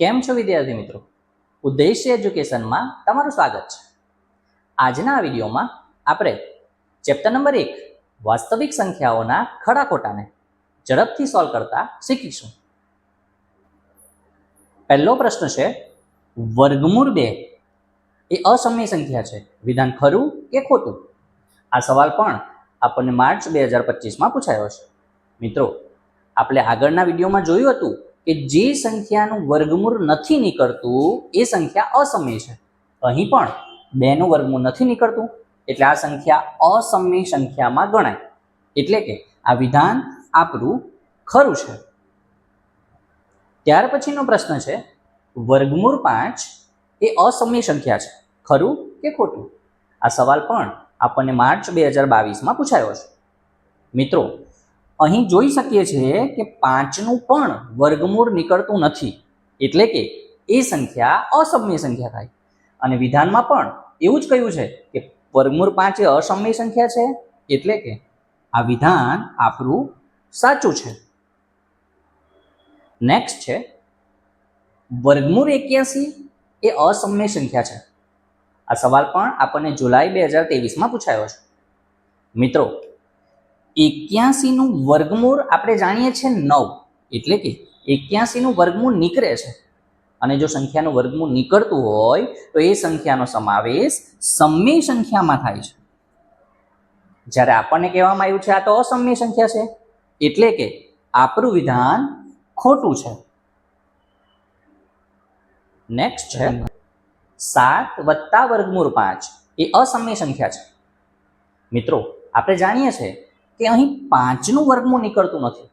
કેમ છો વિદ્યાર્થી મિત્રો? ઉદ્દેશ્ય એજ્યુકેશનમાં તમારું સ્વાગત છે. આજના વિડીયોમાં આપણે ચેપ્ટર નંબર એક, વાસ્તવિક સંખ્યાઓના ખડા ખોટાને ઝડપથી સોલ્વ કરતા શીખીશું. પહેલો પ્રશ્ન છે, વર્ગમૂળ બે એ અસમય સંખ્યા છે, વિધાન ખરું કે ખોટું? આ સવાલ પણ આપણને માર્ચ બે હજાર પચીસમાં પૂછાયો છે મિત્રો, આપણે આગળના વિડીયોમાં જોયું હતું કે જે સંખ્યાનું વર્ગમૂળ નથી નીકળતું, એ સંખ્યા અસમય છે. અહીં પણ બેનું વર્ગમૂળ નથી નીકળતું, એટલે આ સંખ્યા અસમય સંખ્યામાં ગણાય. એટલે કે આ વિધાન આપણું ખરું છે. ત્યાર પછીનો પ્રશ્ન છે, વર્ગમૂળ પાંચ એ અસમય સંખ્યા છે, ખરું કે ખોટું? આ સવાલ પણ આપણને માર્ચ બે હજાર બાવીસમાં પૂછાયો છે મિત્રો અહીં જોઈ શકીએ છીએ કે પાંચનું પણ વર્ગમૂળ નીકળતું નથી. એટલે કે એ સંખ્યા અસમય સંખ્યા થાય. અને વિધાનમાં પણ એવું જ કહ્યું છે કે વર્ગમૂળ પાંચ એ અસમય સંખ્યા છે, એટલે કે આ વિધાન આપણું સાચું છે. નેક્સ્ટ છે, વર્ગમૂળ એક્યાસી એ અસમય સંખ્યા છે. આ સવાલ પણ આપણને જુલાઈ બે હજાર ત્રેવીસમાં પૂછાયો છે. મિત્રો એક્યાસીનું વર્ગમૂળ આપણે જાણીએ છીએ નવ. એટલે કે એક્યાસીનું વર્ગમૂળ નીકળે છે. અને જો સંખ્યાનું વર્ગમૂળ નીકળતું હોય, તો એ સંખ્યાનો સમાવેશ સમય સંખ્યામાં થાય છે. જ્યારે આપણને કહેવામાં આવ્યું છે આ તો અસમય સંખ્યા છે. એટલે કે આપણું વિધાન ખોટું છે. નેક્સ્ટ છે. સાત વત્તા વર્ગમૂળ પાંચ. એ અસમય સંખ્યા છે. મિત્રો, આપણે જાણીએ છીએ કે અહીં પાંચનું વર્ગમૂળ નીકળતું નથી.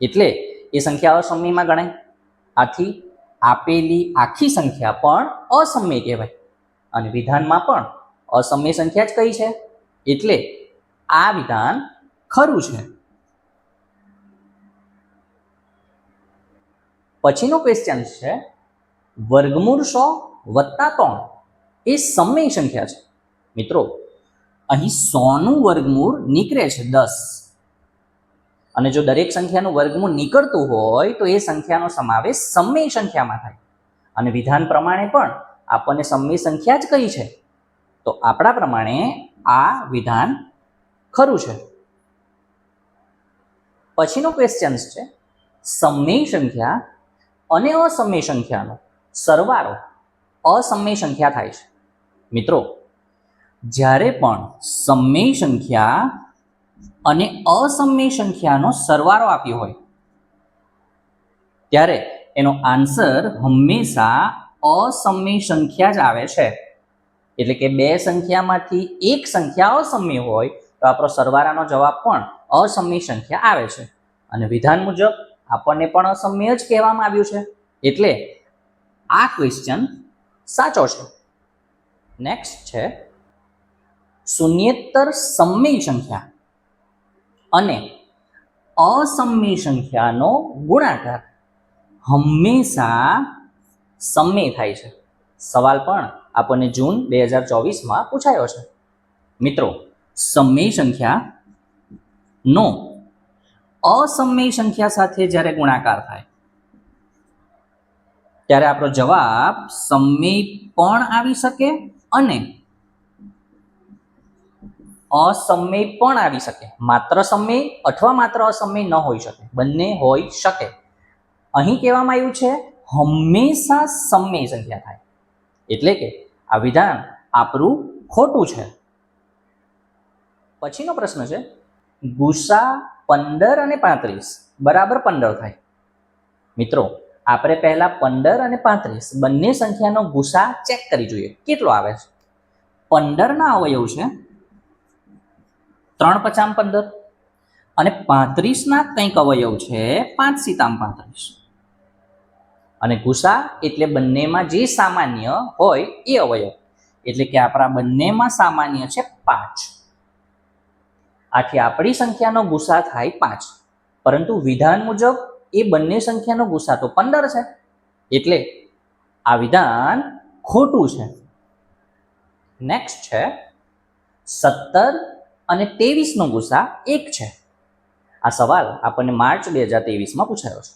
એટલે એ સંખ્યા અસમયમાં ગણાય. આથી આપેલી આખી સંખ્યા પણ અસમય કહેવાય. અને વિધાનમાં પણ અસમય સંખ્યા જ કઈ છે? એટલે આ વિધાન ખરું છે. પછીનો ક્વેશ્ચન છે, વર્ગમૂળ સો વત્તા ત્રણ એ સમય સંખ્યા છે. મિત્રો અહીં સોનું વર્ગમૂળ નીકળે છે, દસ. અને જો દરેક સંખ્યાનું વર્ગમૂળ નીકળતું હોય, તો એ સંખ્યાનો સમાવેશ સમય સંખ્યામાં થાય. અને વિધાન પ્રમાણે પણ આપણને સમય સંખ્યા જ કઈ છે. તો આપણા પ્રમાણે આ વિધાન ખરું છે. પછીનો ક્વેશ્ચન્સ છે, સમય સંખ્યા અને અસમય સંખ્યાનો. સરવાળો અસમય સંખ્યા થાય છે. મિત્રો જ્યારે પણ સમય સંખ્યા અને અસમય સંખ્યાનો સરવાળો આપ્યો હોય, ત્યારે એનો આન્સર હંમેશા અસમય સંખ્યા જ આવે છે. એટલે કે બે સંખ્યામાંથી એક સંખ્યા અસમય હોય, તો આપણો સરવાળાનો જવાબ પણ અસમય સંખ્યા આવે છે. અને વિધાન મુજબ આપણને પણ અસમય જ કહેવામાં આવ્યું છે. એટલે આ ક્વેશ્ચન સાચો છે. નેક્સ્ટ છે શૂન્યેતર સમ્મી સંખ્યા અને અસમય સંખ્યાનો ગુણાકાર હંમેશા સમય થાય છે. સવાલ પણ આપણને જૂન બે હજાર ચોવીસમાં પૂછાયો છે. મિત્રો સમય સંખ્યાનો અસમય સંખ્યા સાથે જ્યારે ગુણાકાર થાય, ત્યારે આપણો જવાબ સમય પણ આવી શકે અને અસમય પણ આવી શકે. માત્ર સમય અથવા માત્ર અસમય ન હોઈ શકે. બંને હોઈ શકે. અહીં કહેવામાં આવ્યું છે, હંમેશા સમય સંખ્યા થાય. એટલે કે આ વિધાન આપણું ખોટું છે. પછીનો પ્રશ્ન છે ગુસા પંદર અને પાંત્રીસ બરાબર પંદર થાય. મિત્રો, આપણે પહેલાં પંદર અને પાંત્રીસ બંને સંખ્યાનો ગુસા ચેક કરી જોઈએ. કેટલો આવે છે? પંદરના અવયવ છે. ત્રણ પચામ પંદર. અને પાંત્રીસના કંઈક અવયવ છે, પાંચ સીતામ પાંત્રીસ. અને ગુસા એટલે બંનેમાં જે સામાન્ય હોય એ અવયવ. એટલે કે આપણા બંનેમાં સામાન્ય છે પાંચ. આથી આપણી સંખ્યાનો ગુસા થાય પાંચ. પરંતુ વિધાન મુજબ એ બંને સંખ્યાનો ગુસા તો પંદર છે. એટલે આ વિધાન ખોટું છે. નેક્સ્ટ છે સત્તર અને ત્રેવીસનો ગુસા એક છે. આ સવાલ આપણને માર્ચ બે હજાર ત્રેવીસમાં પૂછાયો છે.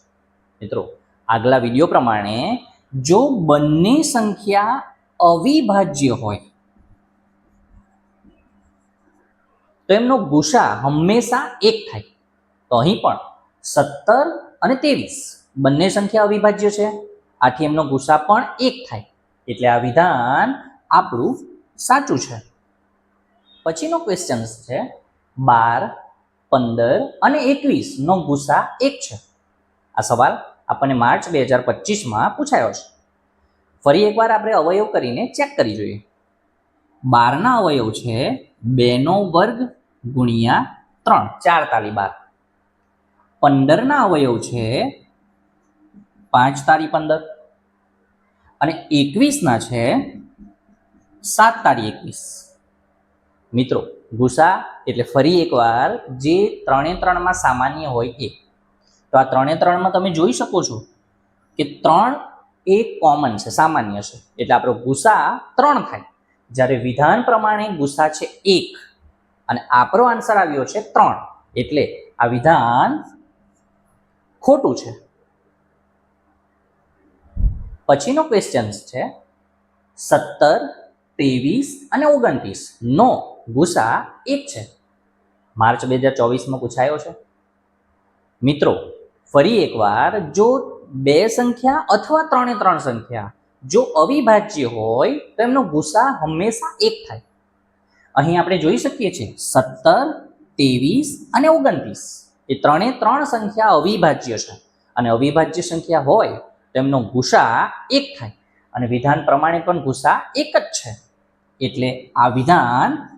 મિત્રો, આગલા વીડિયો પ્રમાણે જો બંને સંખ્યા અવિભાજ્ય હોય, તો એમનો ગુસા હંમેશા એક થાય. તો અહીં પણ સત્તર અને ત્રેવીસ બંને સંખ્યા અવિભાજ્ય છે. આથી એમનો ગુસા પણ એક થાય. એટલે આ વિધાન આપણું સાચું છે. પછીનો ક્વેશ્ચન છે, બાર, પંદર અને એકવીસનો ગુસા એક છે. આ સવાલ આપણને માર્ચ બે હજાર પચીસમાં પૂછાયો છે. ફરી એકવાર આપણે અવયવ કરીને ચેક કરી જોઈએ. બારના અવયવ છે, બેનો વર્ગ ગુણ્યા ત્રણ, ચાર તાલી બાર. પંદરના અવયવ છે, પાંચ તારી પંદર. અને એકવીસના છે, સાત તારી એકવીસ. મિત્રો ગુસા એટલે ફરી એકવાર જે ત્રણે ત્રણમાં સામાન્ય હોય એ. તો આ ત્રણે ત્રણમાં તમે જોઈ શકો છો કે ત્રણ એ કોમન છે, સામાન્ય છે. એટલે આપણો ગુસા ત્રણ થાય. જ્યારે વિધાન પ્રમાણે ગુસા છે એક અને આપણો આન્સર આવ્યો છે ત્રણ. એટલે આ વિધાન ખોટું છે. પછીનો ક્વેશ્ચન છે સત્તર, ત્રેવીસ અને ઓગણત્રીસ. નો ગુસા એક છે. માર્ચ બે હજાર ચોવીસમાં પૂછાયો છે. મિત્રો, ફરી એકવાર જો બે સંખ્યા અથવા ત્રણે ત્રણ સંખ્યા જો અવિભાજ્ય હોય, તો એમનો ગુસા હંમેશા એક થાય. અહીં આપણે જોઈ શકીએ છીએ સત્તર, ત્રેવીસ અને ઓગણત્રીસ. એ ત્રણે ત્રણ સંખ્યા અવિભાજ્ય છે. અને અવિભાજ્ય સંખ્યા હોય, તો એમનો ગુસા એક થાય. અને વિધાન પ્રમાણે પણ ગુસા એક જ છે. એટલે આ વિધાન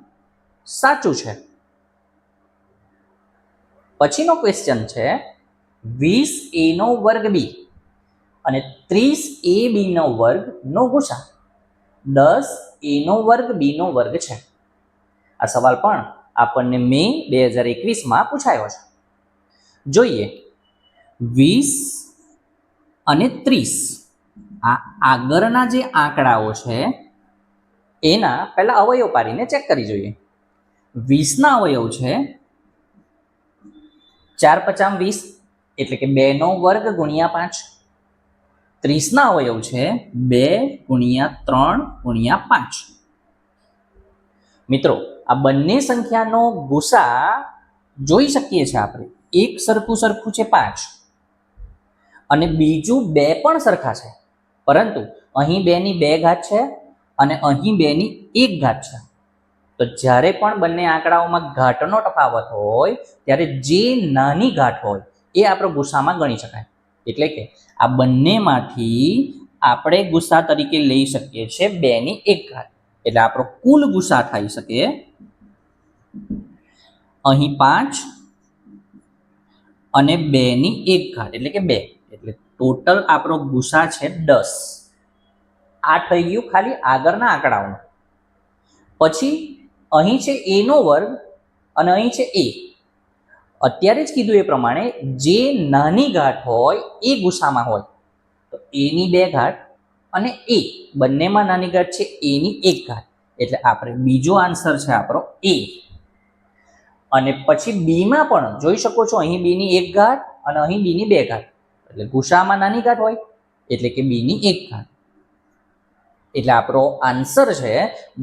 સાચું છે. પછીનો ક્વેશ્ચન છે, વીસ એનો વર્ગ બી અને ત્રીસ એ બીનો વર્ગનો ગુસા. દસ એનો વર્ગ બીનો વર્ગ છે. આ સવાલ પણ આપણને મે બે હજાર એકવીસમાં પૂછાયો છે. જોઈએ, વીસ અને ત્રીસ આ આગળના જે આંકડાઓ છે, એના પહેલાં અવયવ પાડીને ચેક કરી જોઈએ. વીસના અવયવ છે, ચાર પચામ વીસ એટલે કે બેનો વર્ગ ગુણ્યા પાંચ. ત્રીસના અવયવ છે, બે ગુણ્યા ત્રણ ગુણ્યા પાંચ. મિત્રો, આ બંને સંખ્યાનો ગુસા જોઈ શકીએ છીએ આપણે. એક સરખું સરખું છે પાંચ. અને બીજું બે પણ સરખા છે. પરંતુ અહીં બેની બે ઘાત છે અને અહીં બેની એક ઘાત છે. તો જ્યારે પણ બંને આંકડાઓમાં ઘાટનો તફાવત હોય, ત્યારે જે નાની ઘાટ હોય, એ આપણો ગુસ્સામાં ગણી શકાય. એટલે કે આ બંનેમાંથી આપણે ગુસ્સા તરીકે લઈ શકીએ છીએ બેની એક ઘાટ એટલે આપણો કુલ ગુસ્સા થઈ શકે અહીં પાંચ અને બેની એક ઘાટ એટલે કે બે. એટલે ટોટલ આપણો ગુસા છે દસ. આ થઈ ગયું ખાલી આગળના આંકડાઓનું. પછી અહીં છે એનો વર્ગ અને અહીં છે એ અત્યારે જ કીધું એ પ્રમાણે જે નાની ઘાટ હોય એ ગુસામાં હોય. તો એની બે ઘાટ અને એ બંનેમાં નાની ઘાટ છે એની એક ઘાટ. એટલે આપણે બીજો આન્સર છે આપણો એ અને પછી બીમાં પણ જોઈ શકો છો, અહીં બીની એક ઘાટ અને અહીં બીની બે ઘાટ. એટલે ગુસામાં નાની ઘાટ હોય, એટલે કે બીની એક ઘાટ. એટલે આપણો આન્સર છે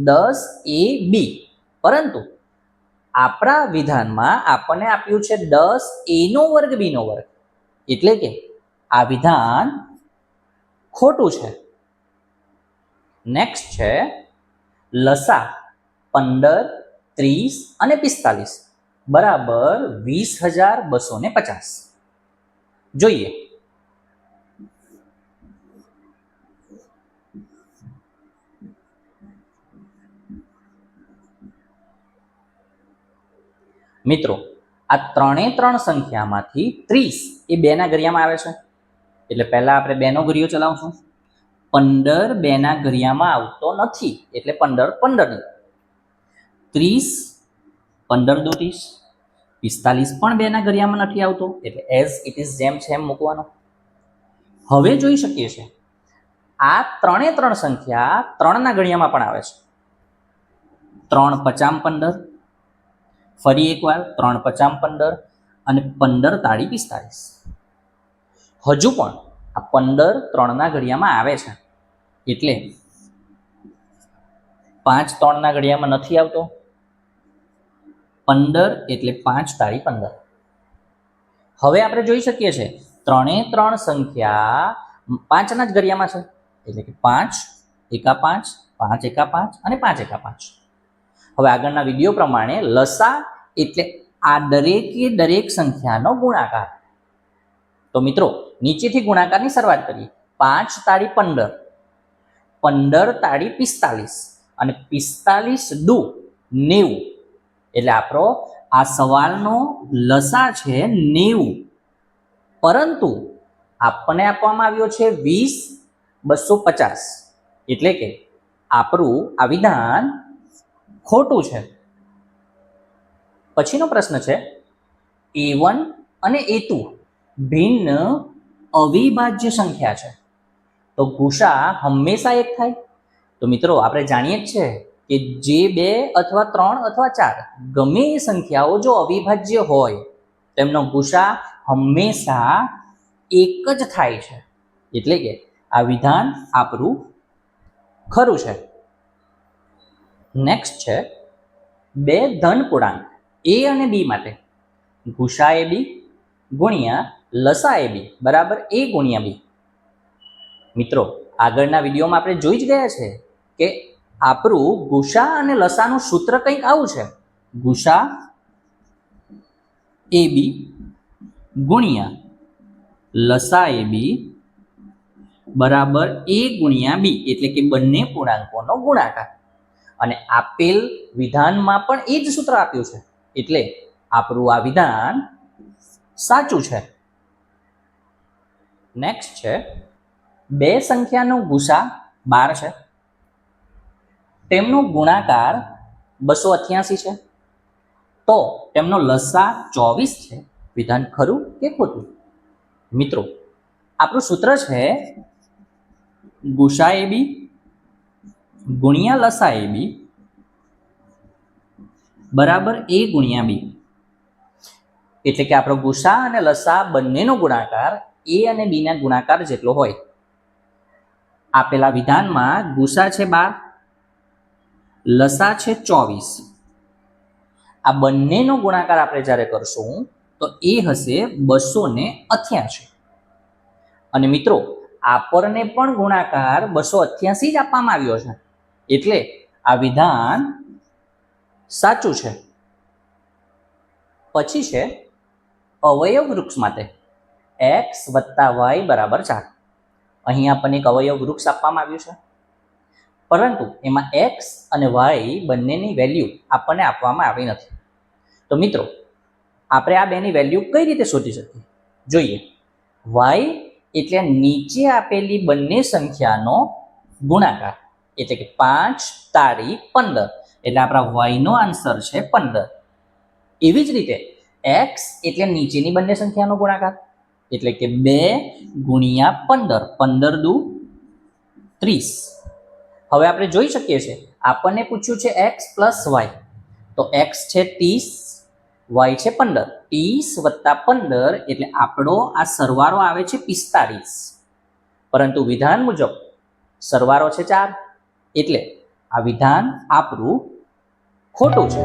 દસ એ બી. પરંતુ આપણા વિધાનમાં આપણને આપ્યું છે દસ એનો વર્ગ, બીનો વર્ગ. એટલે કે આ વિધાન ખોટું છે. નેક્સ્ટ છે લસા પંદર, ત્રીસ અને પિસ્તાલીસ. બરાબર વીસ હજાર બસો ને પચાસ. જોઈએ. મિત્રો, આ ત્રણે ત્રણ સંખ્યામાંથી ત્રીસ એ બેના ઘરિયામાં આવે છે. એટલે પહેલાં આપણે બેનો ઘરિયો ચલાવશું. પંદર બેના ઘરિયામાં આવતો નથી, એટલે પંદર પંદરની. ત્રીસ, પંદર દો ત્રીસ. પિસ્તાલીસ પણ બેના ઘરિયામાં નથી આવતો, એટલે એઝ ઇટ ઇઝ જેમ છે એમ મૂકવાનો. હવે જોઈ શકીએ છીએ, આ ત્રણે ત્રણ સંખ્યા ત્રણના ઘડિયામાં પણ આવે છે. ત્રણ પચામ પંદર ફરી એકવાર ત્રણ પચામ પંદર અને પંદર તાળી પિસ્તાળીસ. હજુ પણ આ પંદર ત્રણના ઘડિયામાં આવે છે. એટલે પાંચ ત્રણના ઘડિયામાં નથી આવતો. પંદર એટલે પાંચ તાળી પંદર. હવે આપણે જોઈ શકીએ છીએ ત્રણે ત્રણ સંખ્યા પાંચના જ ઘડિયામાં છે. એટલે કે પાંચ, એકા પાંચ પાંચ એકા પાંચ અને પાંચ એકા પાંચ. હવે આગળના વીડિયો પ્રમાણે લસા એટલે આ દરેકે દરેક સંખ્યાનો ગુણાકાર. તો મિત્રો, નીચેથી ગુણાકારની શરૂઆત કરીએ. પાંચ તાળી પંદર પંદર તાળી પિસ્તાલીસ અને પિસ્તાલીસ દુ નેવું. એટલે આપણો આ સવાલનો લસા છે નેવું. પરંતુ આપણને આપવામાં આવ્યો છે વીસ, બસો પચાસ. એટલે કે આપણું આ વિધાન ખોટું છે? પછીનો પ્રશ્ન છે એ વન અને એ ટુ ભિન્ન અવિભાજ્ય સંખ્યા છે. તો ગુસા હંમેશા એક થાય? તો મિત્રો, આપણે જાણીએ જ છે કે જે બે અથવા ત્રણ અથવા ચાર ગમે એ સંખ્યાઓ જો અવિભાજ્ય હોય, તેમનો ગુસા હંમેશા એક જ થાય છે. એટલે કે આ વિધાન આપણું ખરું છે. નેક્સ્ટ છે બે ધન પૂર્ણાંક એ અને બી માટે. ગુસા એ બી, ગુણ્યા લસા એ બી, બરાબર એ ગુણ્યા બી. મિત્રો, આગળના વિડીયોમાં આપણે જોઈ જ ગયા છે કે આપણું ગુસા અને લસાનું સૂત્ર કંઈક આવું છે. ગુસા એ બી, ગુણ્યા લસા એ બી, બરાબર એ ગુણ્યા બી, એટલે કે બંને પૂર્ણાંકોનો ગુણાકાર. અને આપેલ વિધાનમાં પણ એ જ સૂત્ર આપ્યું છે. એટલે આપણું આ વિધાન સાચું છે. નેક્સ્ટ છે, બે સંખ્યાનો ગુસા બાર છે. તેમનો ગુણાકાર બસો અઠ્યાસી છે. તો તેમનો લસા ચોવીસ છે. વિધાન ખરું કે ખોટું? મિત્રો, આપણું સૂત્ર છે ગુસા એ બી ગુણ્યા એ બી બરાબર એ ગુણ્યા બી. એટલે કે આપણો ગુસા અને લસા બંનેનો ગુણાકાર એ અને બીના ગુણાકાર જેટલો હોય. આપેલા વિધાનમાં ગુસા છે બાર, લસા છે ચોવીસ. આ બંનેનો ગુણાકાર આપણે જ્યારે કરશું તો એ હશે બસો ને અથ્યાસી અને મિત્રો આપણને પણ ગુણાકાર બસો અઠ્યાસી જ આપવામાં આવ્યો છે. એટલે આ વિધાન સાચું છે. પછી છે અવયવ વૃક્ષ માટે. એક્સ વત્તા વાય બરાબર ચાર. અહીં આપણને એક અવયવ વૃક્ષ આપવામાં આવ્યું છે. પરંતુ એમાં એક્સ અને વાય બંનેની વેલ્યુ આપણને આપવામાં આવી નથી. તો મિત્રો, આપણે આ બેની વેલ્યુ કઈ રીતે શોધી શકીએ? જોઈએ. વાય એટલે નીચે આપેલી બંને સંખ્યાનો ગુણાકાર. એટલે કે પાંચ તારીખ પંદર. એટલે આપણા વાયનો આન્સર છે પંદર. એવી જ રીતે એક્સ એટલે નીચેની બંને સંખ્યાનો ગુણાકાર. એટલે કે બે ગુણ્યા પંદર. પંદર દુ ત્રીસ. હવે આપણે જોઈ શકીએ છીએ, આપણને પૂછ્યું છે એક્સ પ્લસ વાય તો એક્સ છે ત્રીસ વાય છે પંદર. ત્રીસ વત્તા પંદર એટલે આપણો આ સરવારો આવે છે પિસ્તાળીસ. પરંતુ વિધાન મુજબ સરવારો છે ચાર. એટલે આ વિધાન આપણું ખોટું છે.